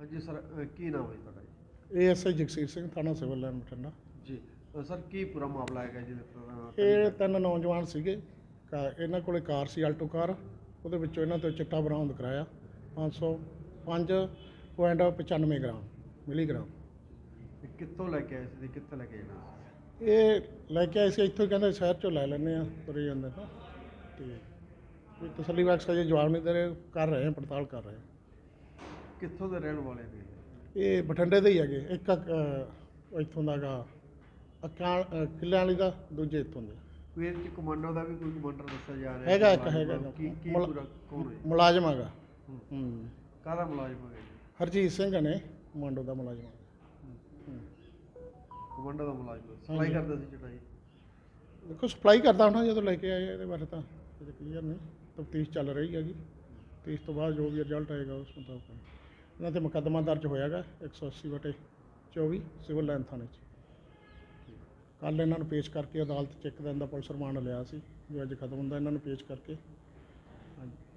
ਹਾਂਜੀ ਸਰ ਅ, ਕੀ ਨਾਮ ਹੈ ਜੀ ਤੁਹਾਡਾ ਜੀ? ਏਐਸਆਈ ਜਗਸੀਰ ਸਿੰਘ ਥਾਣਾ ਸਿਵਲ ਲਾਈਨ ਬਠਿੰਡਾ। ਜੀ ਸਰ ਕੀ ਪੂਰਾ ਮਾਮਲਾ ਹੈਗਾ ਤਰ੍ਹਾਂ ਇਹ ਤਿੰਨ ਨੌਜਵਾਨ ਸੀਗੇ। ਕਾ- ਇਹਨਾਂ ਕੋਲੇ ਕਾਰ ਸੀ ਆਲਟੋ ਕਾਰ। ਉਹਦੇ ਵਿੱਚੋਂ ਇਹਨਾਂ ਤੋਂ ਚਿੱਟਾ ਬਰਾਮਦ ਕਰਾਇਆ। 505.95 ਗ੍ਰਾਮ ਮਿਲੀਗ੍ਰਾਮ। ਇਹ ਕਿੱਥੋਂ ਲੈ ਕੇ ਆਏ ਸੀ? ਤੇ ਕਿੱਥੇ ਲੈ ਕੇ ਜਾਣਾ ਸੀ ਇਹ ਲੈ ਕੇ ਆਏ ਸੀ ਇੱਥੋਂ ਹੀ ਕਹਿੰਦੇ ਸ਼ਹਿਰ ਚੋਂ ਲੈ ਲੈਂਦੇ ਆ ਤੁਰੇ ਜਾਂਦੇ ਤਾਂ ਤੇ ਕੋਈ ਤਸੱਲੀ ਬਖਸ਼ ਅਜੇ ਜਵਾਬ ਨਹੀਂ ਦੇ ਰਹੇ ਕਰ ਰਹੇ ਆ ਪੜਤਾਲ ਕਰ ਰਹੇ ਆ। ਕਿੱਥੋਂ ਦੇ ਰਹਿਣ ਵਾਲੇ ਨੇ? ਇਹ ਬਠਿੰਡੇ ਦੇ ਹੀ ਹੈਗੇ। ਇੱਕ ਅ, ਇੱਥੋਂ ਦਾ ਗਾ ਅਕਾਂ ਅ, ਕਿੱਲਿਆਂ ਵਾਲੀ ਦਾ ਦੂਜੇ ਇੱਥੋਂ ਦੇ। ਕੋਈ ਇਹਦੇ ਚ ਕਮਾਂਡੋ ਦਾ ਵੀ ਕੋਈ ਕਮਾਂਡਰ ਦੱਸਿਆ ਜਾ ਰਿਹਾ? ਹੈਗਾ ਇੱਕ ਮੁਲਾਜ਼ਮ ਹੈਗਾ ਦਾ। ਕੀ ਕੀ ਮੁਲਾ- ਪੂਰਾ ਕੌਣ ਹੈ? ਮੁਲਾਜ਼ਮ ਹੈਗਾ। ਹੂੰ। ਹੂੰ। ਕਾਹਦਾ ਮੁਲਾਜ਼ਮ ਹੈ ਹਰਜੀਤ ਸਿੰਘ ਨੇ ਮੰਡੋ ਦਾ ਮੁਲਾਜ਼ਮ ਕਮਾਂਡੋ ਦਾ ਮੁਲਾਜ਼ਮ ਸਪਲਾਈ ਕਰਦਾ ਸੀ ਚਟਾਈ ਦੇਖੋ ਸਪਲਾਈ ਕਰਦਾ ਹੋਣਾ ਜਦੋਂ ਲੈ ਕੇ ਆਏ ਆ, ਇਹਦੇ ਬਾਰੇ ਤਾਂ ਇਹ ਕਲੀਅਰ ਨਹੀਂ। ਤਫਤੀਸ਼ ਚੱਲ ਰਹੀ ਹੈਗੀ। ਤੇ ਇਸ ਤੋਂ ਬਾਅਦ ਜੋ ਵੀ ਰਿਜ਼ਲਟ ਆਏਗਾ ਉਸ ਮੁਤਾਬਕ। ਇਹਨਾਂ ਤੇ ਮੁਕੱਦਮਾ ਦਰਜ ਹੋਇਆਗਾ 180 ਵਟੇ 24 ਸਿਵਲ ਲਾਈਨ ਥਾਣੇ 'ਚ। ਕੱਲ ਇਹਨਾਂ ਨੂੰ ਪੇਸ਼ ਕਰਕੇ ਅਦਾਲਤ 'ਚ ਇੱਕ ਦਿਨ ਦਾ ਪੁਲਿਸ ਰਿਮਾਂਡ ਲਿਆ ਸੀ, ਜੋ ਅੱਜ ਖਤਮ ਹੁੰਦਾ, ਇਹਨਾਂ ਨੂੰ ਪੇਸ਼ ਕਰਕੇ। ਹਾਂਜੀ।